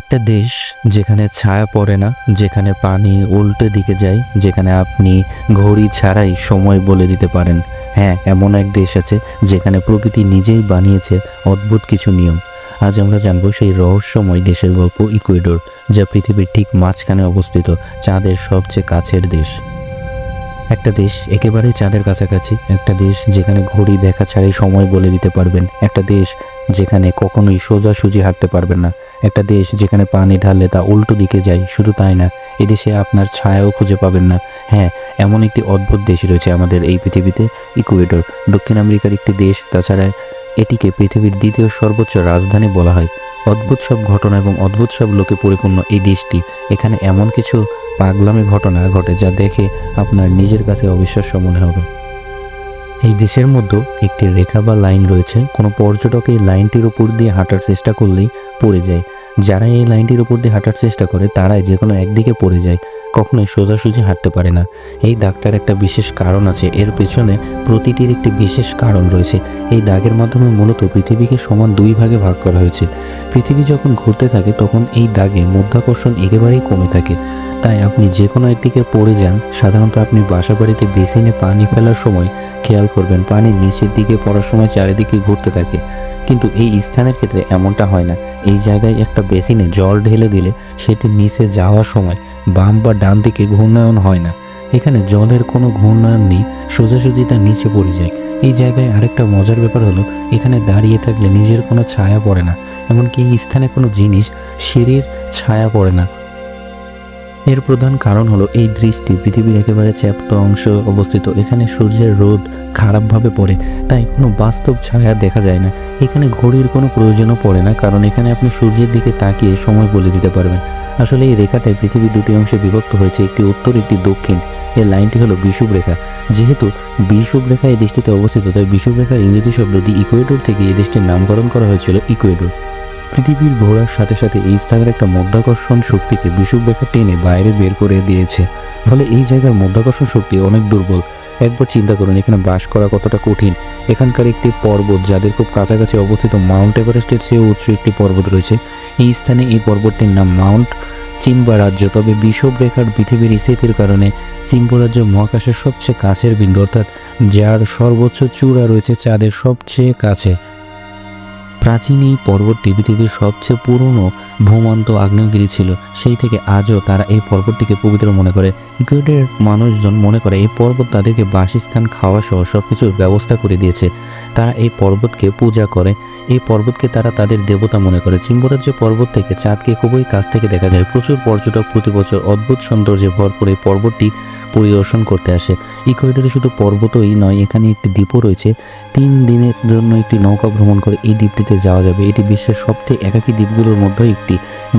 একটা দেশ যেখানে ছায়া পড়ে না, যেখানে পানি উল্টে দিকে যায়, যেখানে আপনি ঘড়ি ছাড়াই সময় বলে দিতে পারেন। হ্যাঁ এমন এক দেশ আছে যেখানে প্রকৃতি নিজেই বানিয়েছে অদ্ভুত কিছু নিয়ম। আজ আমরা জানব সেই রহস্যময় দেশের গল্প ইকুয়েডর, যা পৃথিবীর ঠিক মাঝখানে অবস্থিত চাঁদের সবচেয়ে কাছের দেশ। একটা দেশ একেবারেই চাঁদের কাছাকাছি, একটা দেশ যেখানে ঘড়ি দেখা ছাড়াই সময় বলে দিতে পারবেন, একটা দেশ যেখানে কখনোই সোজাসুজি হাঁটতে পারবেন না। একটা দেশ যেখানে পানি ঢাললে তা উল্টো দিকে যায়, শুধু তাই না, এদেশে আপনার ছায়াও খুঁজে পাবেন না। হ্যাঁ এমন একটি অদ্ভুত দেশ রয়েছে আমাদের এই পৃথিবীতে, ইকুয়েডর। দক্ষিণ আমেরিকার একটি দেশ, তাছাড়া এটিকে পৃথিবীর দ্বিতীয় সর্বোচ্চ রাজধানী বলা হয়। অদ্ভুত সব ঘটনা এবং অদ্ভুত সব লোকে পরিপূর্ণ এই দেশটি। এখানে এমন কিছু পাগলামি ঘটনা ঘটে যা দেখে আপনার নিজের কাছে অবিশ্বাস্য মনে হবে। এই দেশের মধ্যে একটি রেখা বা লাইন রয়েছে। কোনো পর্যটক এই লাইনটির উপর দিয়ে হাঁটার চেষ্টা করলেই পড়ে যায়। যারা এই লাইনটির উপর দিয়ে হাঁটার চেষ্টা করে, তারাই যে কোনো একদিকে পড়ে যায়। কখনোই সোজাসুজি হাঁটতে পারে না। এই দাগটার একটা বিশেষ কারণ আছে। এর পেছনে প্রতিটির একটি বিশেষ কারণ রয়েছে। এই দাগের মাধ্যমে মূলত পৃথিবীকে সমান দুই ভাগে ভাগ করা হয়েছে। পৃথিবী যখন ঘুরতে থাকে, তখন এই দাগে মধ্যাকর্ষণ একেবারেই কমে থাকে। তাই আপনি যে কোনো একদিকে পড়ে যান, সাধারণত আপনি বাসা বাড়িতে বেসিনে পানি ফেলার সময় খেয়াল করবেন, পানি নিচের দিকে পড়ার সময় চারিদিকে ঘুরতে থাকে। কিন্তু এই স্থানের ক্ষেত্রে এমনটা হয় না। এই জায়গায় একটা বেসিনে জল ঢেলে দিলে সেটি নিচে যাওয়ার সময় বাম বা ডান দিকে ঘূর্ণায়ন হয় না। এখানে জলের কোনো ঘূর্ণায়ন নেই, সোজাসুজি তার নিচে পড়ে যায়। এই জায়গায় আরেকটা মজার ব্যাপার হলো, এখানে দাঁড়িয়ে থাকলে নিজের কোনো ছায়া পড়ে না। এমনকি স্থানে কোনো জিনিস, সিঁড়ির ছায়া পড়ে না। এর প্রধান কারণ হলো এই দৃষ্টি, পৃথিবীর একেবারে চ্যাপ্ট অংশ অবস্থিত। এখানে সূর্যের রোদ খারাপভাবে পড়ে, তাই কোনো বাস্তব ছায়া দেখা যায় না। এখানে ঘড়ির কোনো প্রয়োজনও পড়ে না, কারণ এখানে আপনি সূর্যের দিকে তাকিয়ে সময় বলে দিতে পারবেন। আসলে এই রেখাটায় পৃথিবী দুটি অংশে বিভক্ত হয়েছে, একটি উত্তর, একটি দক্ষিণ। এই লাইনটি হলো বিষুব রেখা। যেহেতু বিষুব রেখা এই দেশটিতে অবস্থিত, তাই বিষুব রেখার ইংরেজি শব্দ দি ইকুয়েডর থেকে এই দেশটির নামকরণ করা হয়েছিল ইকুয়েডর পৃথিবীর ঘোরার সাথে সাথে এই স্থানের একটা মধ্যাকর্ষণ শক্তিকে বিষুব রেখা টেনে বাইরে বের করে দিয়েছে। ফলে এই জায়গার মধ্যাকর্ষণ শক্তি অনেক দুর্বল। একবার চিন্তা করুন, এখানে বাস করা কতটা কঠিন। এখানকার একটি পর্বত, যাদের খুব কাছাকাছি অবস্থিত মাউন্ট এভারেস্টের চেয়ে উচ্চ একটি পর্বত রয়েছে। এই স্থানে এই পর্বতটির নাম মাউন্ট চিম্বা রাজ্য। তবে বিষুব রেখার পৃথিবীর স্থিতির কারণে চিম্বা রাজ্য মহাকাশের সবচেয়ে কাছের বিন্দু, অর্থাৎ যার সর্বোচ্চ চূড়া রয়েছে চাঁদের সবচেয়ে কাছে। প্রাচীন এই পর্বতটি পৃথিবীর সবচেয়ে পুরনো ভূমন্ত আগ্নেয়গিরি ছিল। সেই থেকে আজও তারা এই পর্বতটিকে পবিত্র মনে করে। ইকুয়েডের মানুষজন মনে করে এই পর্বত তাদেরকে বাসস্থান খাওয়া সহ সব কিছুর ব্যবস্থা করে দিয়েছে। তারা এই পর্বতকে পূজা করে। এই পর্বতকে তারা তাদের দেবতা মনে করে। চিম্বরাজ্য পর্বত থেকে চাঁদকে খুবই কাছ থেকে দেখা যায়। প্রচুর পর্যটক প্রতি বছর অদ্ভুত সৌন্দর্যে ভরপুর এই পর্বতটি পরিদর্শন করতে আসে। ইকুয়েডরে শুধু পর্বতই নয়, এখানে একটি দ্বীপও রয়েছে। তিন দিনের জন্য একটি নৌকা ভ্রমণ করে এই দ্বীপটিতে যাওয়া যাবে। এটি বিশ্বের সবচেয়ে একাকী দ্বীপগুলোর মধ্যে একটি,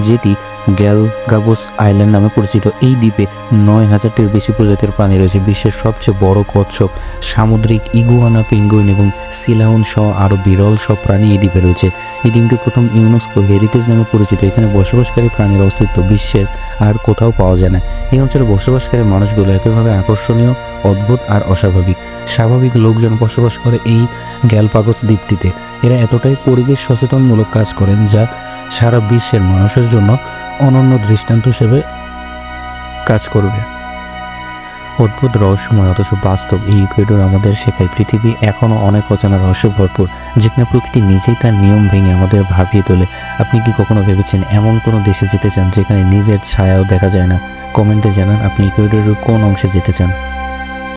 যেটি গ্যালগাবোস আইল্যান্ড নামে পরিচিত। এই দ্বীপে নয় হাজারটির বেশি প্রজাতির প্রাণী রয়েছে। বিশ্বের সবচেয়ে বড় কচ্ছপ, সামুদ্রিক ইগুয়ানা, পেঙ্গুইন এবং সিলাউন সহ আরও বিরল সব প্রাণী এই দ্বীপে রয়েছে। এই দ্বীপটি প্রথম ইউনেস্কো হেরিটেজ নামে পরিচিত। এখানে বসবাসকারী প্রাণীর অস্তিত্ব বিশ্বের আর কোথাও পাওয়া যায় না। এই অঞ্চলে বসবাসকারী মানুষগুলো একইভাবে আকর্ষণীয়, অদ্ভুত আর অস্বাভাবিক। স্বাভাবিক লোকজন বসবাস করে এই গ্যালপাগস দ্বীপটিতে। এরা এতটাই পরিবেশ সচেতনমূলক কাজ করেন যা সারা বিশ্বের মানুষের জন্য অনন্য দৃষ্টান্ত হিসেবে কাজ করবে। অদ্ভুত রহস্যময় অথচ বাস্তব এই ইকুয়েডর আমাদের শেখায়। পৃথিবী এখনও অনেক অজানা রহস্য ভরপুর, যেখানে প্রকৃতি নিজেই তার নিয়ম ভেঙে আমাদের ভাবিয়ে তোলে। আপনি কি কখনো ভেবেছেন এমন কোনো দেশে যেতে চান যেখানে নিজের ছায়াও দেখা যায় না? কমেন্টে জানান আপনি ইকুয়েডরের কোন অংশে যেতে চান।